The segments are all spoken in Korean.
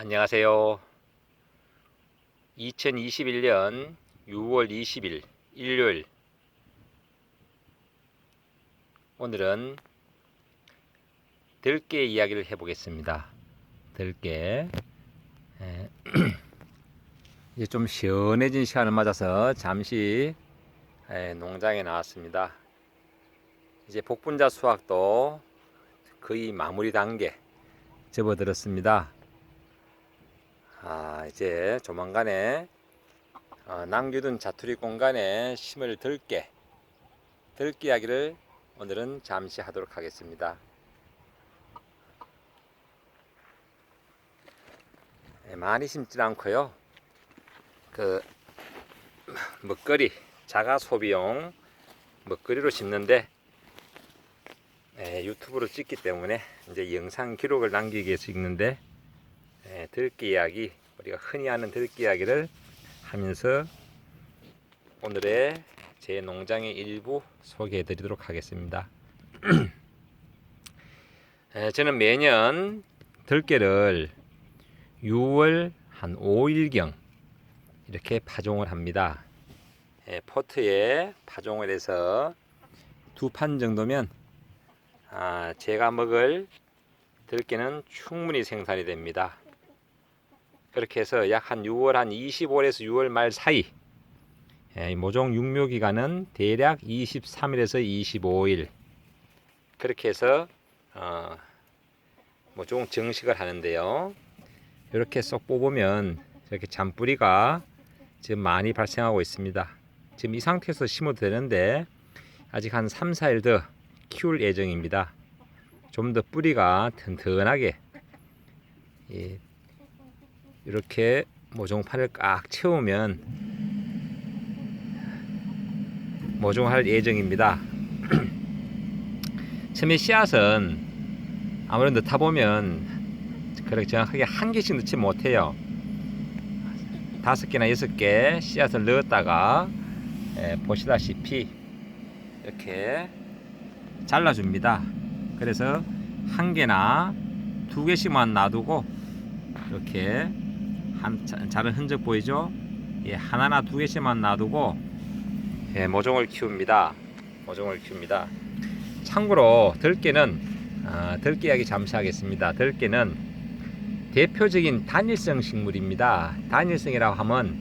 안녕하세요. 2021년 6월 20일 일요일 오늘은 들깨 이야기를 해보겠습니다. 들깨 에, 이제 좀 시원해진 시간을 맞아서 잠시 에, 농장에 나왔습니다. 이제 복분자 수확도 거의 마무리 단계 접어들었습니다. 아, 이제 조만간에 어, 남겨둔 자투리 공간에 심을 들깨, 들깨 이야기를 오늘은 잠시 하도록 하겠습니다. 예, 많이 심지 않고요. 그 먹거리, 자가 소비용 먹거리로 심는데 예, 유튜브로 찍기 때문에 이제 영상 기록을 남기기 위해서 찍는데 예, 들기 이야기 우리가 흔히 하는 들기 이야기를 하면서 오늘의 제 농장의 일부 소개해 드리도록 하겠습니다. 예, 저는 매년 들깨를 6월 한 5일경 이렇게 파종을 합니다. 예, 포트에 파종을 해서 두 판 정도면 아, 제가 먹을 들깨는 충분히 생산이 됩니다. 그렇게 해서 약 한 6월 한 25일에서 6월 말 사이 예, 이 모종 육묘 기간은 대략 23일에서 25일 그렇게 해서 어, 모종 정식을 하는데요. 이렇게 쏙 뽑으면 이렇게 잔뿌리가 지금 많이 발생하고 있습니다. 지금 이 상태에서 심어도 되는데 아직 한 3, 4일 더 키울 예정입니다. 좀 더 뿌리가 튼튼하게 예, 이렇게 모종판을 꽉 채우면 모종할 예정입니다. 처음에 씨앗은 아무래도 넣다 보면 그렇게 정확하게 한 개씩 넣지 못해요. 다섯 개나 여섯 개 씨앗을 넣었다가 예, 보시다시피 이렇게 잘라줍니다. 그래서 한 개나 두 개씩만 놔두고 이렇게 한 자- 자른 흔적 보이죠? 예, 하나나 두 개씩만 놔두고 예, 모종을 키웁니다. 모종을 키웁니다. 참고로 들깨는 아, 들깨 이야기 잠시 하겠습니다. 들깨는 대표적인 단일성 식물입니다. 단일성이라고 하면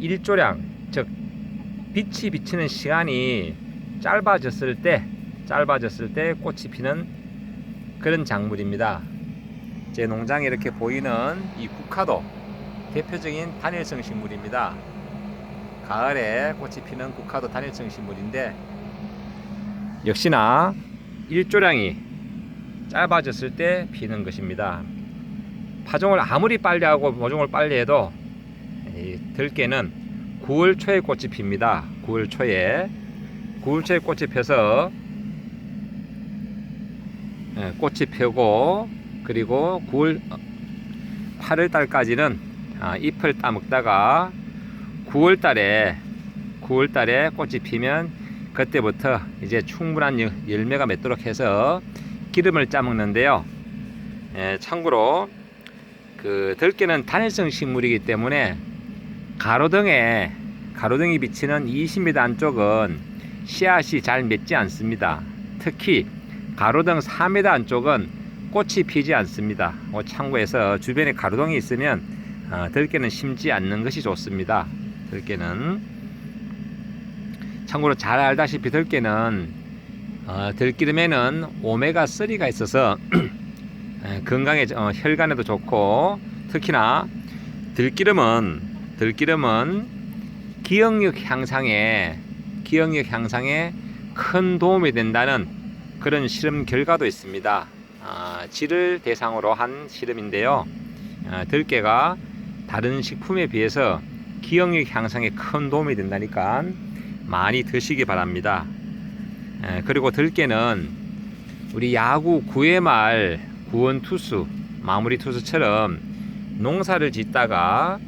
일조량 즉 빛이 비치는 시간이 짧아졌을 때 짧아졌을 때 꽃이 피는 그런 작물입니다. 제 농장에 이렇게 보이는 이 국화도 대표적인 단일성 식물입니다. 가을에 꽃이 피는 국화도 단일성 식물인데 역시나 일조량이 짧아졌을 때 피는 것입니다. 파종을 아무리 빨리 하고 모종을 빨리 해도 이 들깨는 9월 초에 꽃이 핍니다. 9월 초에 9월 초에 꽃이 펴서 예, 꽃이 펴고 그리고 9월 8월 달까지는 아, 잎을 따먹다가 9월 달에 9월 달에 꽃이 피면 그때부터 이제 충분한 열- 열매가 맺도록 해서 기름을 짜먹는데요. 예, 참고로 그 들깨는 단일성 식물이기 때문에 가로등에 가로등이 비치는 20m 안쪽은 씨앗이 잘 맺지 않습니다. 특히 가로등 4m 안쪽은 꽃이 피지 않습니다. 어, 참고해서 주변에 가로등이 있으면 어, 들깨는 심지 않는 것이 좋습니다. 들깨는 참고로 잘 알다시피 들깨는 어, 들기름에는 오메가 3가 있어서 에, 건강에 어, 혈관에도 좋고 특히나 들기름은 들기름은 기억력 향상에 기억력 향상에 큰 도움이 된다는 그런 실험 결과도 있습니다. 아, 쥐를 대상으로 한 실험인데요. 아, 들깨가 다른 식품에 비해서 기억력 향상에 큰 도움이 된다니까 많이 드시기 바랍니다. 에, 그리고 들깨는 우리 야구 9회 말 구원 투수 마무리 투수처럼 농사를 짓다가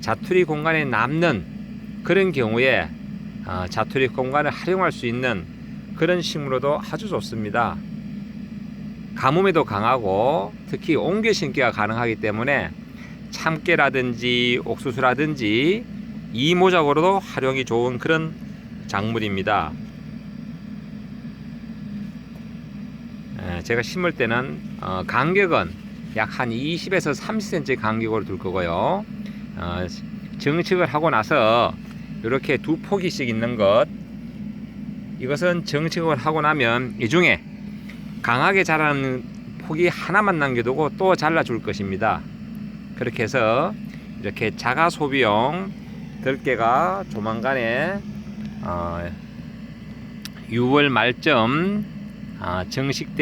자투리 공간에 남는 그런 경우에 어, 자투리 공간을 활용할 수 있는 그런 식물로도 아주 좋습니다. 가뭄에도 강하고 특히 옮겨 심기가 가능하기 때문에 참깨라든지 옥수수라든지 이모작으로도 활용이 좋은 그런 작물입니다. 에, 제가 심을 때는 어, 간격은 약 한 20에서 30cm 간격으로 둘 거고요. 어, 정식을 하고 나서 이렇게 두 포기씩 있는 것 이것은 정식을 하고 나면 이 중에 강하게 자라는 폭이 하나만 남겨두고 또 잘라줄 것입니다. 그렇게 해서 이렇게 자가 소비용 들깨가 조만간에 어, 6월 말쯤 아, 정식